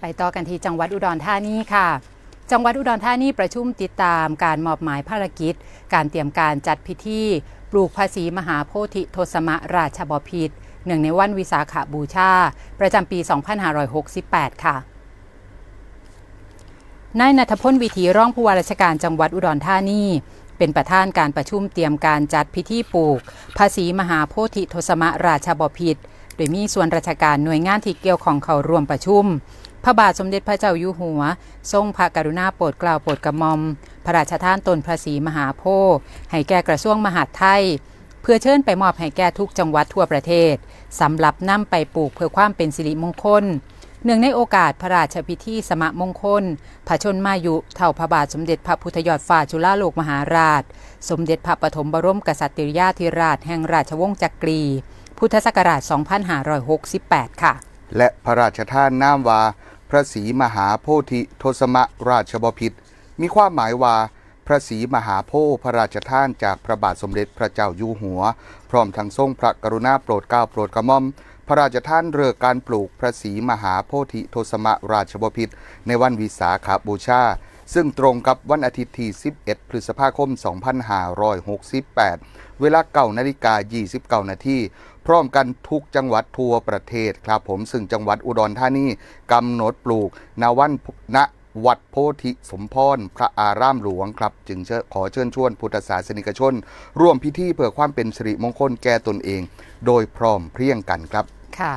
ไปต่อกันที่จังหวัดอุดรธานีค่ะ จังหวัดอุดรธานีประชุมติดตามการมอบหมายภารกิจ การเตรียมการจัดพิธีปลูกภาษีมหาโพธิโทสมะราชบพิตรเนื่งในวันวิสาขบูชา ประจำปี 2568 ค่ะนายนัทพลวิถีร่องผู้ว่าราชการจังหวัดอุดรธานีเป็นประธานการประชุมเตรียมการจัดพิธีปลูก ภาษีมหาโพธิโทสมะราชบพิตรโดยมีส่วนราชการหน่วยงานที่เกี่ยวของเข้าร่วมประชุม พระบาทสมเด็จพระเจ้าอยู่หัว ทรงพระกรุณาโปรดเกล้าโปรดกระหม่อม พระราชทานตนภาษีมหาโพธิ์ให้แก่กระทรวงมหาดไทย เพื่อเชิญไปมอบให้แก่ทุกจังหวัดทั่วประเทศสำหรับนำไปปลูกเพื่อความเป็นสิริมงคลเนื่องในโอกาสพระราชพิธีสมะมงคล พระชนมายุเท่าพระบาทสมเด็จพระพุทธยอดฟ้าจุฬาโลกมหาราช สมเด็จพระปฐมบรมกษัตริยาธิราชแห่งราชวงศ์จักรี พุทธศักราช 2568 ค่ะ และพระราชทานนามวา พระศรีมหาโพธิโทสมะราชบพิตรมีความหมายว่าพระศรีมหาโพธิ์พระราชทานจากพระบาทสมเด็จพระเจ้าอยู่หัว พร้อมทั้งทรงพระกรุณาโปรดเกล้าโปรดกระหม่อม พระราชทานเรือการปลูกพระศรีมหาโพธิโทสมะราชบพิตรในวันวิสาขบูชา ซึ่งตรงกับวันอาทิตย์ที่ 11 พฤษภาคม 2568 เวลาเก่านาฬิกา 29 นาทีพร้อมกันทุกจังหวัดทั่วประเทศครับผมซึ่งจังหวัดอุดรธานีกำหนดปลูกณวันณวัดโพธิสมพรพระอารามหลวงครับ จึงเชิญขอเชิญชวนพุทธศาสนิกชน ร่วมพิธีเพื่อความเป็นสิริมงคลแก่ตนเอง โดยพร้อมเพรียงกันครับค่ะ